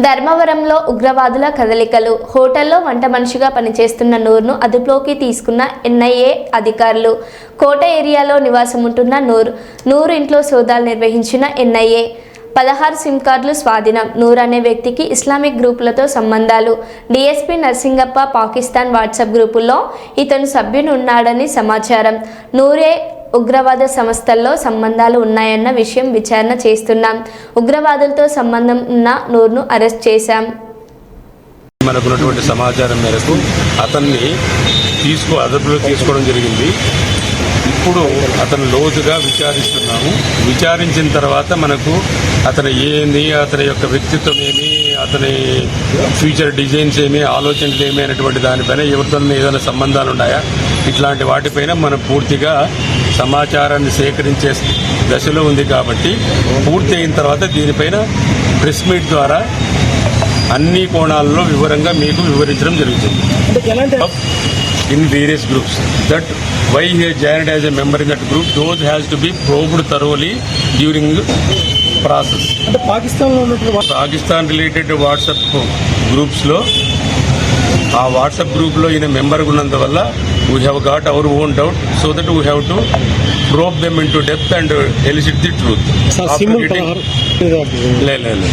ధర్మవరంలో ఉగ్రవాదుల కదలికలు హోటల్లో వంట మనిషిగా పనిచేస్తున్న నూర్ను అదుపులోకి తీసుకున్న ఎన్ఐఏ అధికారులు. కోట ఏరియాలో నివాసం ఉంటున్న నూర్ నూరు ఇంట్లో సోదాలు నిర్వహించిన ఎన్ఐఏ. పదహారు సిమ్ కార్డులు స్వాధీనం. నూర్ అనే వ్యక్తికి ఇస్లామిక్ గ్రూపులతో సంబంధాలు. డిఎస్పీ నర్సింగప్ప పాకిస్తాన్ వాట్సాప్ గ్రూపుల్లో ఇతను సభ్యుని ఉన్నాడని సమాచారం. నూరే ఉగ్రవాద సంస్థల్లో సంబంధాలు ఉన్నాయన్న విషయం విచారణ చేస్తున్నాం. ఉగ్రవాదులతో సంబంధం ఉన్న నూర్ను అరెస్ట్ చేశాం. మనకున్నటువంటి సమాచారం మేరకు అతన్ని తీసుకు అదుపులో తీసుకోవడం జరిగింది. ఇప్పుడు అతను లోతుగా విచారిస్తున్నాము. విచారించిన తర్వాత మనకు అతను ఏంది అతని యొక్క వ్యక్తిత్వం ఏమి అతని ఫ్యూచర్ డిజైన్స్ ఏమి ఆలోచనలు ఏమి అనేటువంటి దానిపైన ఎవరితో ఏదైనా సంబంధాలు ఉన్నాయా? ఇట్లాంటి వాటిపైన మనం పూర్తిగా సమాచారాన్ని సేకరించే దశలో ఉంది కాబట్టి పూర్తి అయిన తర్వాత దీనిపైన ప్రెస్ మీట్ ద్వారా అన్ని కోణాలలో వివరంగా మీకు వివరించడం జరుగుతుంది. In various groups that why he joined as a member in that group those has to be probed thoroughly during process అంటే పాకిస్తాన్లో ఉన్నటువంటి పాకిస్తాన్ రిలేటెడ్ వాట్సాప్ గ్రూప్స్లో ఆ వాట్సాప్ గ్రూప్లో ఈయన మెంబర్ ఉన్నందువల్ల we have got our own doubt so that we have to probe them into depth and elicit the truth లేదు లేదు